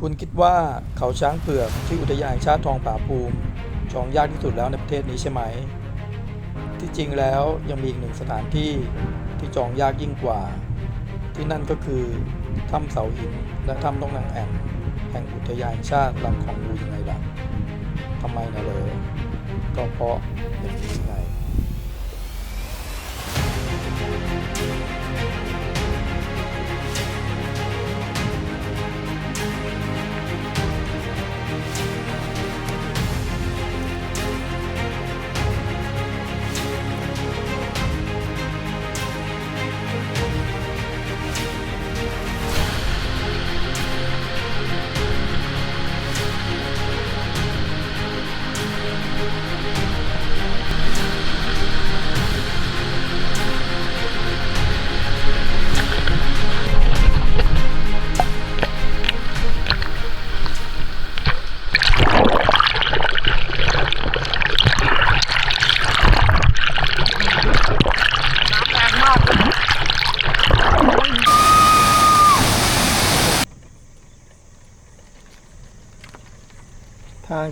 คุณคิดว่าเขาช้างเผือกที่อุทยานแห่งชาติทองผาภูมิจองยากที่สุดแล้วในประเทศนี้ใช่ไหม ที่จริงแล้วยังมีอีกหนึ่งสถานที่ที่จองยากยิ่งกว่า ที่นั่นก็คือถ้ำเสาหินและถ้ำต้องนางแอ่นแห่งอุทยานแห่งชาติลำคลองดูยังไงล่ะทำไมนะเลยก็เพราะอย่างนี้ไง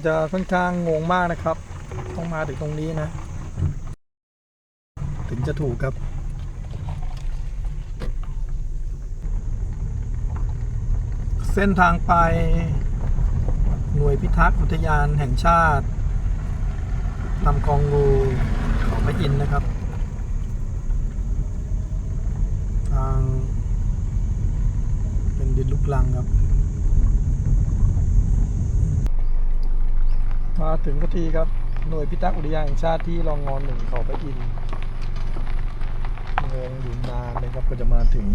จะค่อนข้างงงมากนะครับ ต้องมาถึงตรงนี้นะ ถึงจะถูกครับเส้นทางไปหน่วยพิทักษ์อุทยานแห่งชาติลำคลองงูเขาพระอินนะครับ ทางเป็นดินลูกลังครับ มาถึงก็ทีครับ หน่วยพิทักษ์อุทยานแห่งชาติที่รองงอนหนึ่งเขาไปอินงงอยู่นานเลยครับก็จะมาถึง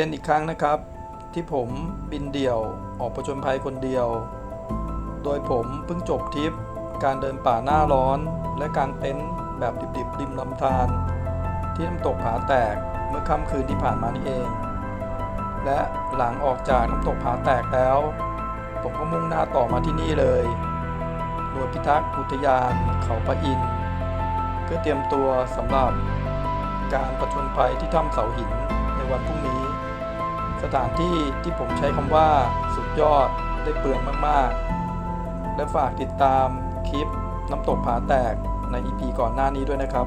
เป็นอีกครั้งนะครับ ที่ผมบินเดี่ยวออกประจนภัยคนเดียว โดยผมเพิ่งจบทริป การเดินป่าหน้าร้อน และกางเต็นท์แบบดิบๆริมลำธารที่น้ำตกผาแตกเมื่อค่ำคืนที่ผ่านมานี่เอง และหลังออกจากน้ำตกผาแตกแล้ว ผมก็มุ่งหน้าต่อมาที่นี่เลยหน่วยพิทักษ์อุทยานเขาพระอินทร์เพื่อเตรียมตัวสำหรับการประชนภัยที่ถ้ำเสาหินในวันพรุ่งนี้ สถานที่ที่ผมใช้คำว่าสุดยอดได้เปลืองมาก ๆ และฝากติดตามคลิปน้ำตกผาแตกใน EP ก่อนหน้านี้ด้วยนะครับ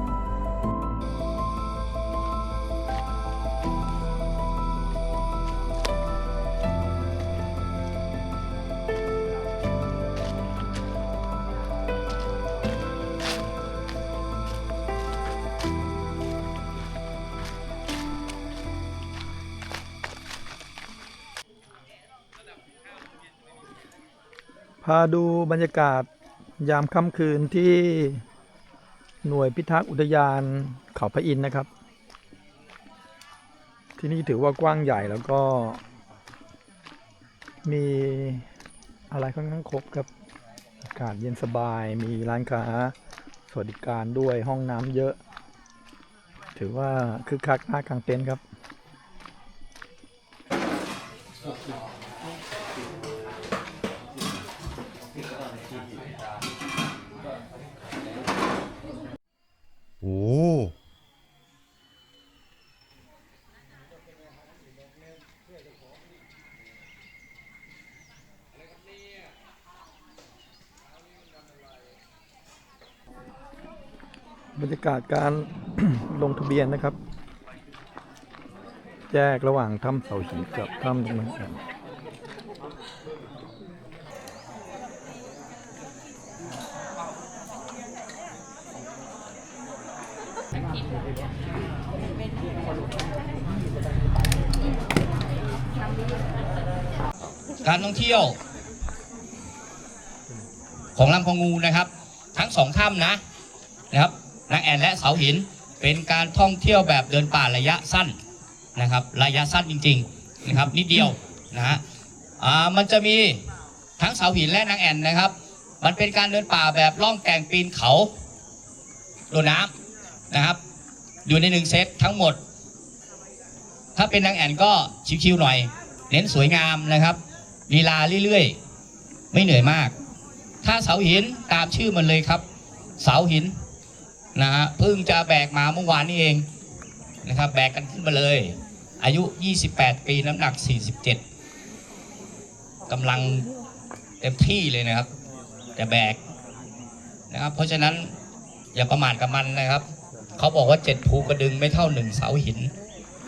ดูบรรยากาศยามค่ำคืนที่หน่วยพิทักษ์อุทยานเขาพระอินทร์นะครับ ที่นี่ถือว่ากว้างใหญ่แล้วก็ มีอะไรค่อนข้างครบครับอากาศเย็นสบายมีร้านค้าสวัสดิการด้วยห้องน้ำเยอะ ถือว่าคึกคักน่ากางเต็นท์ครับ โอ้บรรยากาศการลงทะเบียนนะครับ แยกระหว่างถ้ำเสาหินกับถ้ำตรงนั้นครับ การท่องเที่ยว ของลำคองงูนะครับ ทั้งสองถ้ำนะนะครับนางแอนและเสาหินเป็นการท่องเที่ยวแบบเดินป่าระยะสั้นนะครับ ระยะสั้นจริง ๆนะครับ นิดเดียวนะฮะอ่ามันจะมีทั้งเสาหินและนางแอนนะครับ มันเป็นการเดินป่าแบบล่องแก่งปีนเขาโดดน้ำนะครับ อยู่ในหนึ่งเซตทั้งหมด ถ้าเป็นนางแอ่นก็ชิวๆหน่อย เน้นสวยงามนะครับลีลาเรื่อยๆ ไม่เหนื่อยมาก ถ้าเสาหินตามชื่อมันเลยครับ เสาหินนะฮะเพิ่งจะแบกมาเมื่อวานนี้เองนะครับ แบกกันขึ้นมาเลย อายุ 28 ปีน้ำหนัก 47กำลังเต็มที่เลยนะครับจะแบกนะครับ เพราะฉะนั้นอย่าประมาทกับมันนะครับ เขาบอกว่าเจ็ดภูกระดึงไม่เท่าหนึ่งเสาหิน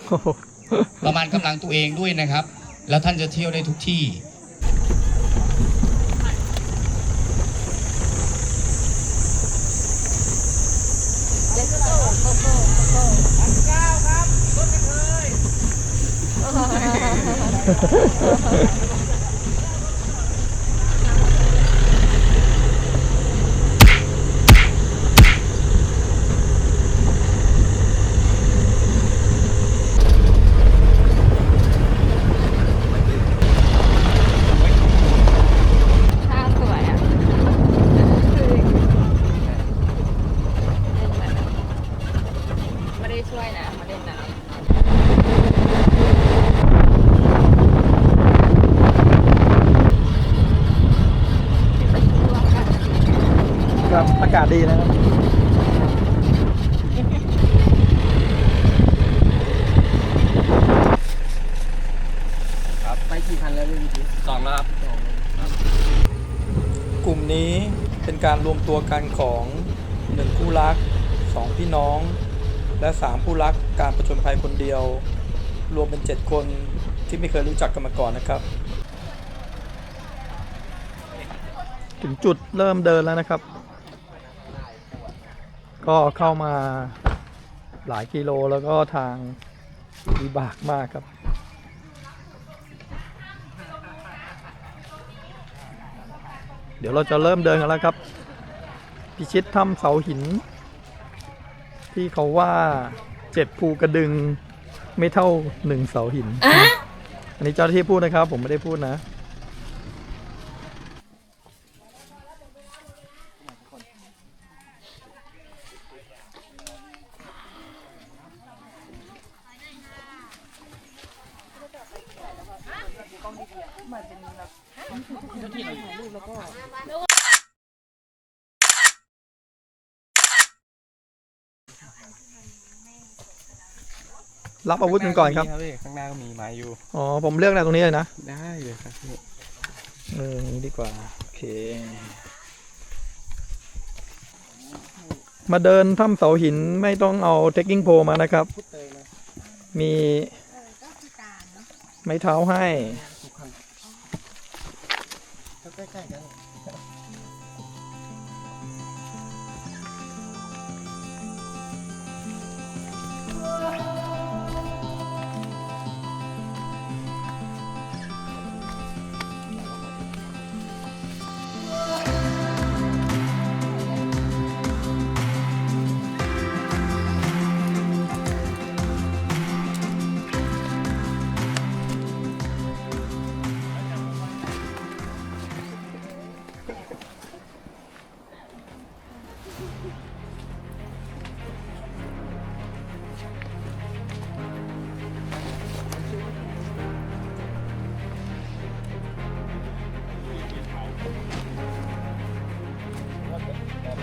โอ้โหประมาณกำลังตัวเองด้วยนะครับ แล้วท่านจะเที่ยวได้ทุกที่ท่าสวยอะคือเล่นแบบไม่ได้ช่วยนะมาเล่นน้ำ ครับอากาศดีนะครับไปกี่คันแล้วพี่พี่สองแล้วครับกลุ่มนี้เป็นการรวมตัวกันของหนึ่งคู่รักสองพี่น้อง และสามผู้รักการประจนภัยคนเดียว รวมเป็นเจ็ดคนที่ไม่เคยรู้จักกันมาก่อนนะครับ ถึงจุดเริ่มเดินแล้วนะครับ ก็เข้ามาหลายกิโลแล้วก็ทางวิบากมากครับ เดี๋ยวเราจะเริ่มเดินกันแล้วครับ พิชิตถ้ำเสาหิน ที่เขาว่าเจ็ดภูกระดึงไม่เท่าหนึ่งเสาหิน อันนี้เจ้าหน้าที่พูดนะครับ ผมไม่ได้พูดนะ รับอาวุธกันก่อนครับพี่ข้างหน้าก็มีไม้อยู่ อ๋อ ผมเลือกอะไรตรงนี้เลยนะ ได้เลยครับพี่เอออย่างนี้ดีกว่า โอเค มาเดินถ้ำเสาหินไม่ต้องเอาเทคกิ้งโพมานะครับ มีไม้เท้าให้ใกล้ๆกัน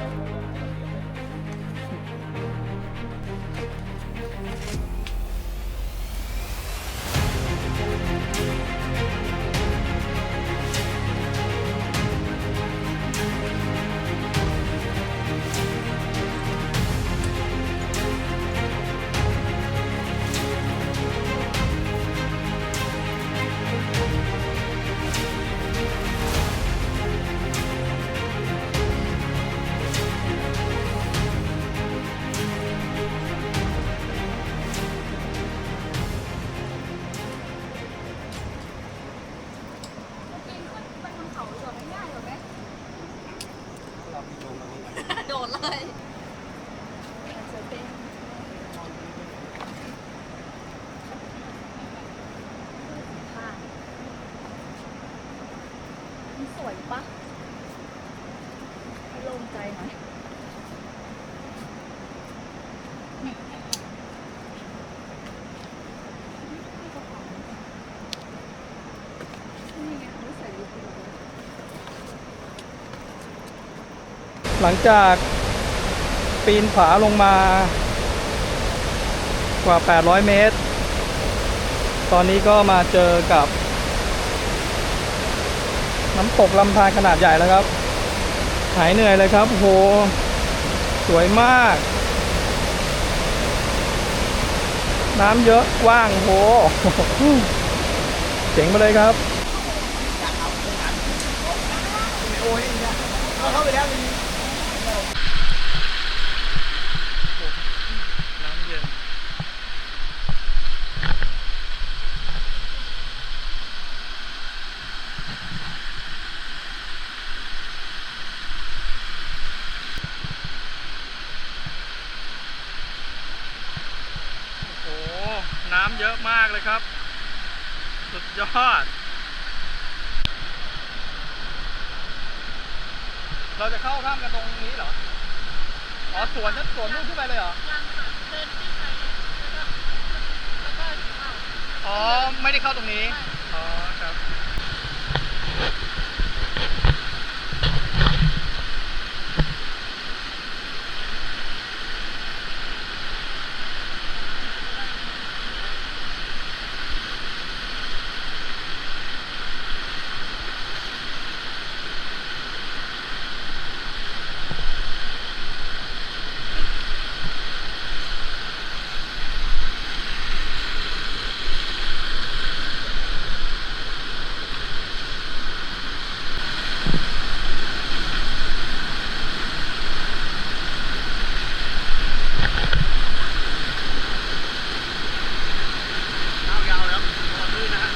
โวยปะโล่งใจหน่อยหลังจากปีนผาลงมากว่า 800 เมตร ตอนนี้ก็มาเจอกับ น้ำตกลำธารขนาดใหญ่แล้วครับ หายเหนื่อยเลยครับโหสวยมาก น้ำเยอะกว้างโหเจ๋งไปเลยครับ เข้าไปแล้ว น้ำเย็น โอ้โห น้ำเยอะมากเลยครับ ทอด เราจะเข้าถ้ำกันตรงนี้เหรอ อ๋อสวนสวนนู่นขึ้นไปเลยเหรออ๋อ ไม่ได้เข้าตรงนี้ อ๋อ ครับ ยาวๆแล้วตอนลื่นนะฮะ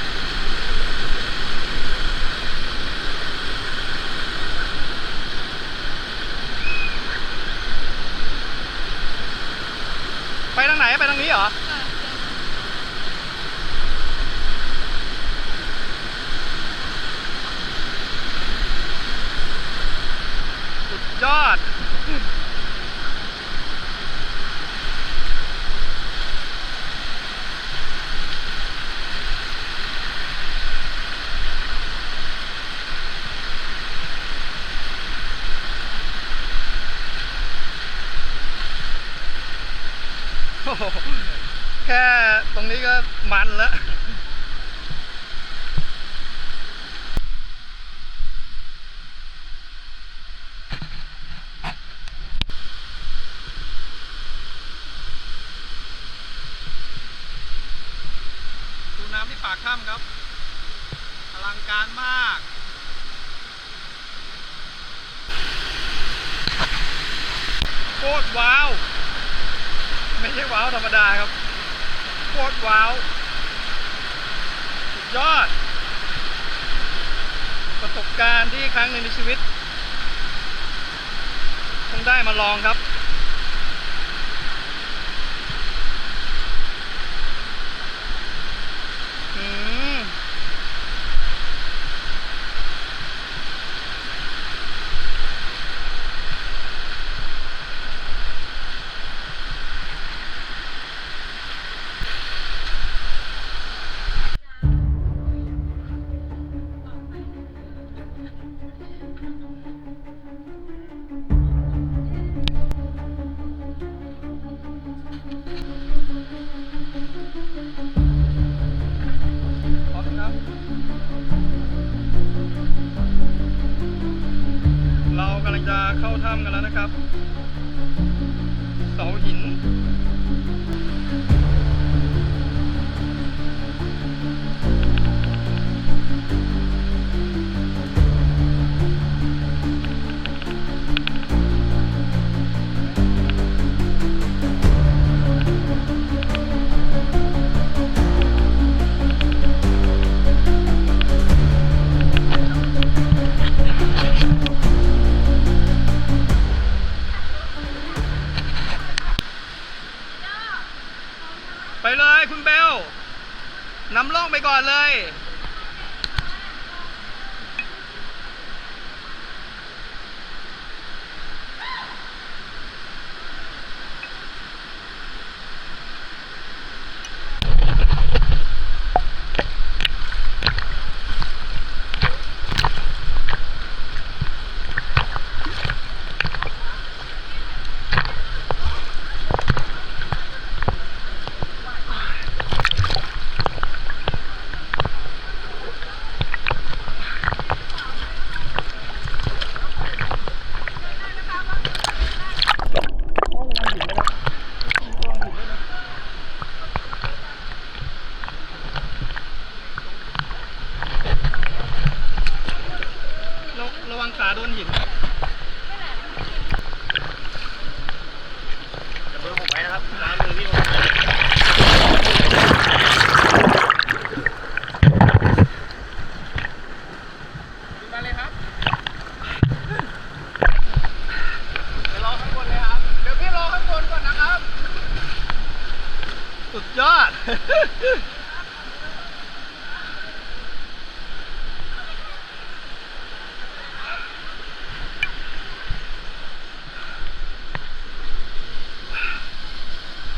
ไปทางไหน ไปทางนี้เหรอ สุดยอด โอ้โหแค่ตรงนี้ก็ มันแล้ว ดูน้ำที่ปากถ้ำครับ อลังการมาก โคตรว้าว ไม่ใช่ว้าวธรรมดาครับ โคตรว้าว สุดยอด ประสบการณ์ที่ครั้งหนึ่งในชีวิต เพิ่งได้มาลองครับ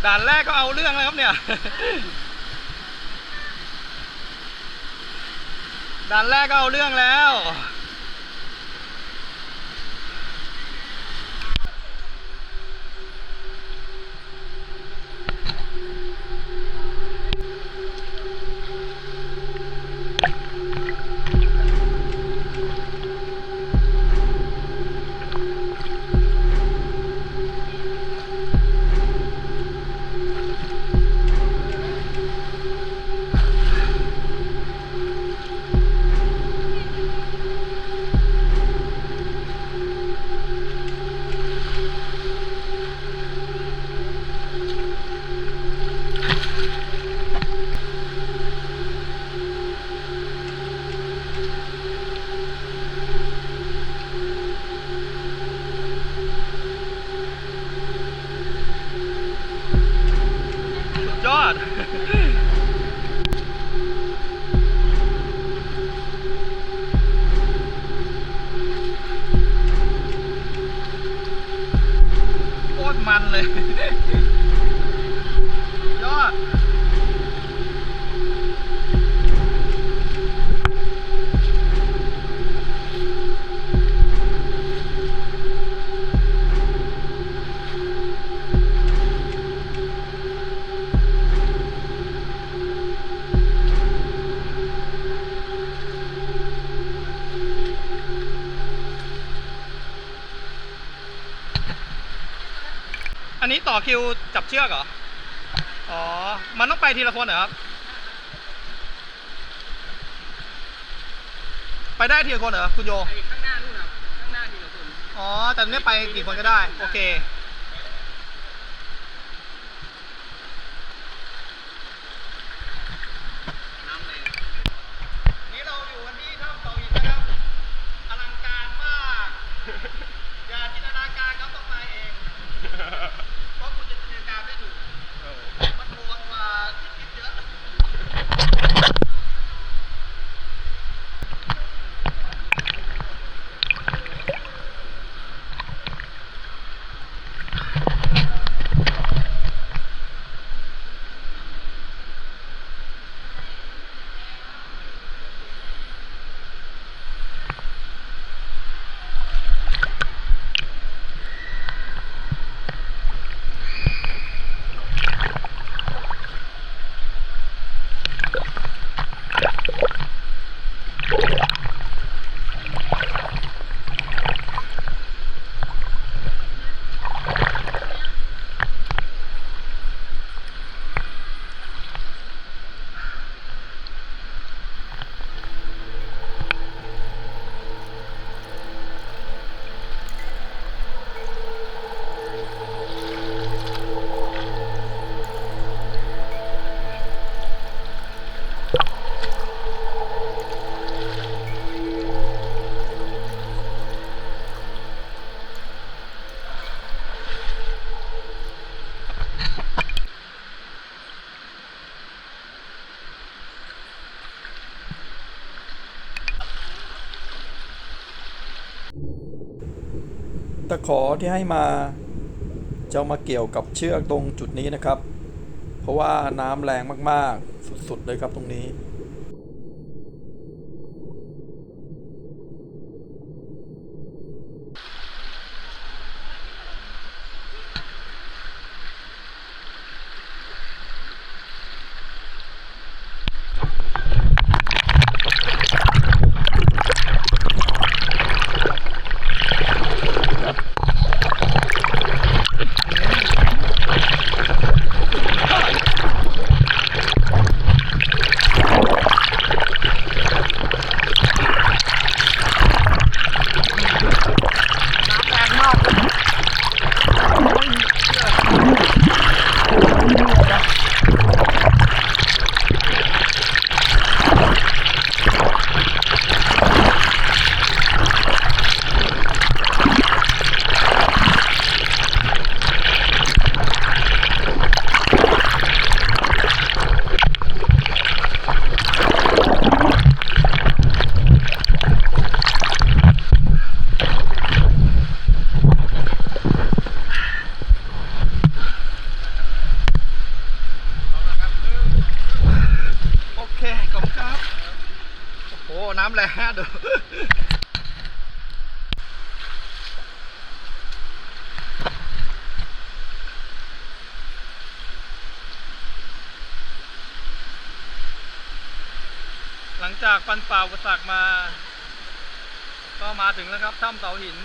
ด่านแรกก็เอาเรื่องแล้วครับเนี่ย ด่านแรกก็เอาเรื่องแล้ว อันนี้ต่อคิวจับเชือกเหรอ อ๋อ มันต้องไปทีละคนเหรอครับ ไปได้ทีละคนเหรอคุณโยข้างหน้านู่นครับ ข้างหน้าทีละคน อ๋อ แต่เนี่ยไปกี่คนก็ได้ โอเค ตะขอที่ให้มาจะามาเกี่ยวกับเชือกตรงจุดนี้นะครับ เพราะว่าน้ำแรงมากๆ สุดๆเลยครับตรงนี้ หลังจากฟันฝ่าอุปสรรคมา ก็มาถึงแล้วครับถ้ำเสาหิน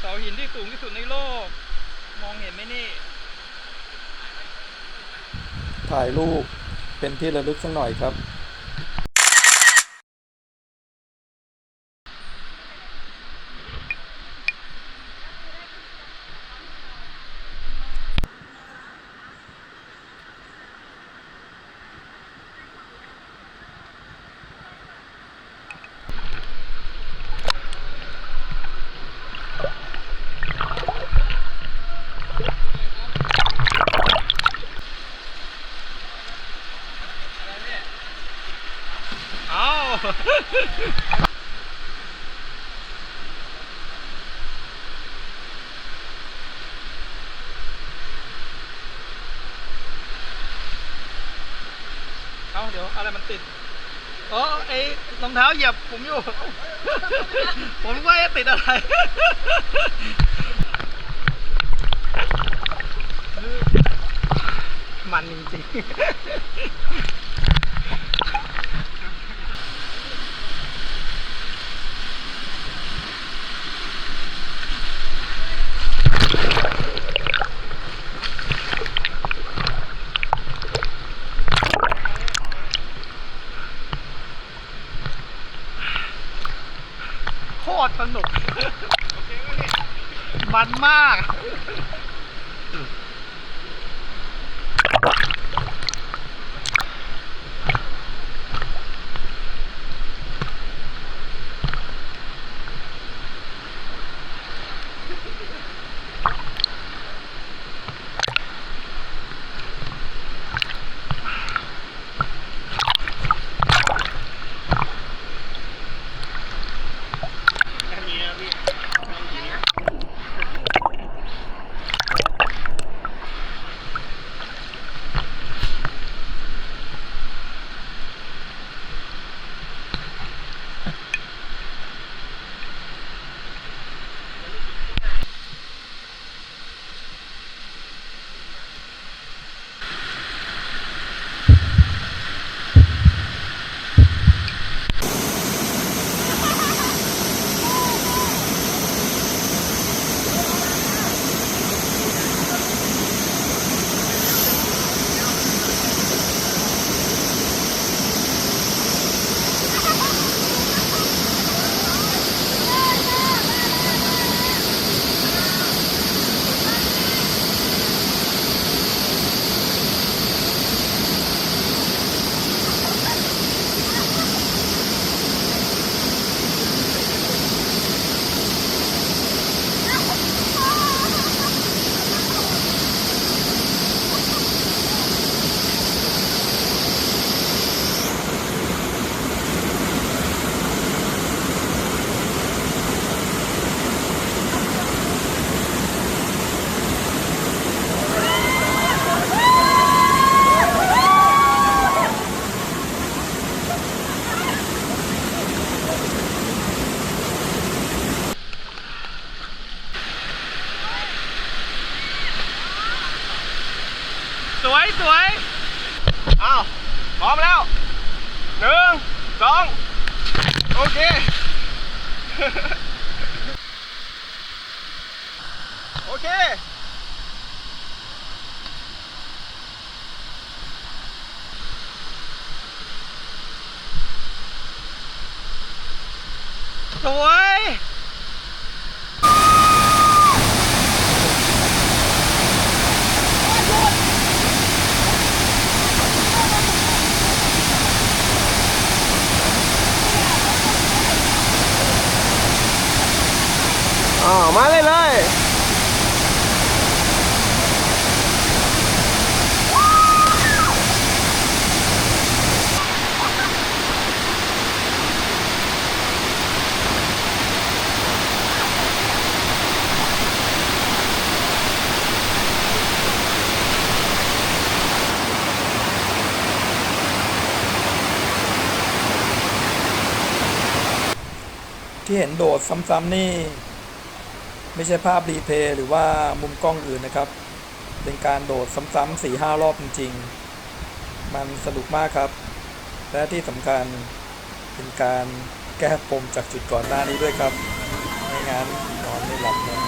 เสาหินที่สูงที่สุดในโลก มองเห็นไหมนี่ ถ่ายรูปเป็นที่ระลึกสักหน่อยครับ เอา เอาเดี๋ยวอะไรมันติดอ๋อไอ้รองเท้าเหยียบผมอยู่ ผมว่าติดอะไรมันจริงๆ สวยอ้าวพร้อมแล้วหนึ่งสองโอเคโอเคสวย อ้าว มาเลยเลย ที่เห็นโดดซ้ำๆนี่ ไม่ใช่ภาพรีเพย์หรือว่ามุมกล้องอื่นนะครับ เป็นการโดดซ้ำๆสี่ห้ารอบจริง ๆ มันสนุกมากครับ และที่สำคัญเป็นการแก้ปมจากจุดก่อนหน้านี้ด้วยครับ ไม่งั้นนอนไม่หลับแน่ๆ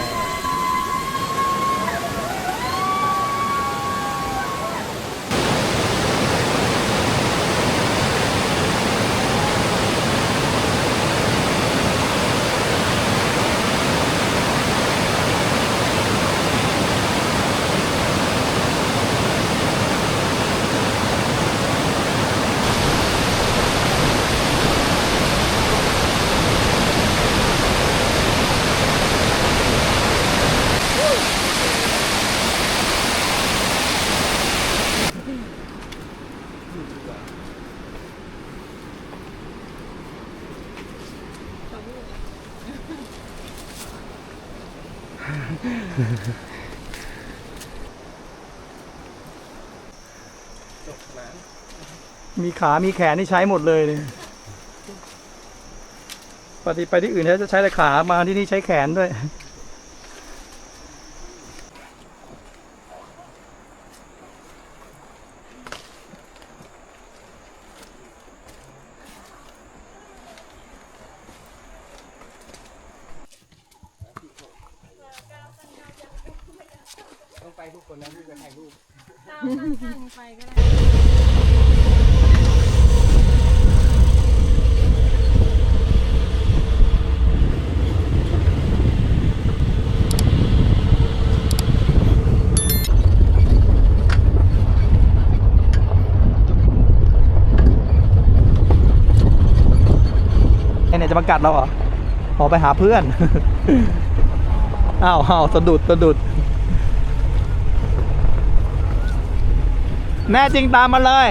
มีขา มีแขนนี่ใช้หมดเลยเนี่ยปฏิไปที่อื่นจะใช้แต่ขา มาที่นี่ใช้แขนด้วยไอเนี่ยจะมางไปกัด เราเหรอออกไปหาเพื่อนอ้าวอ้าวสะดุดสะดุด แน่จริงตามมาเลย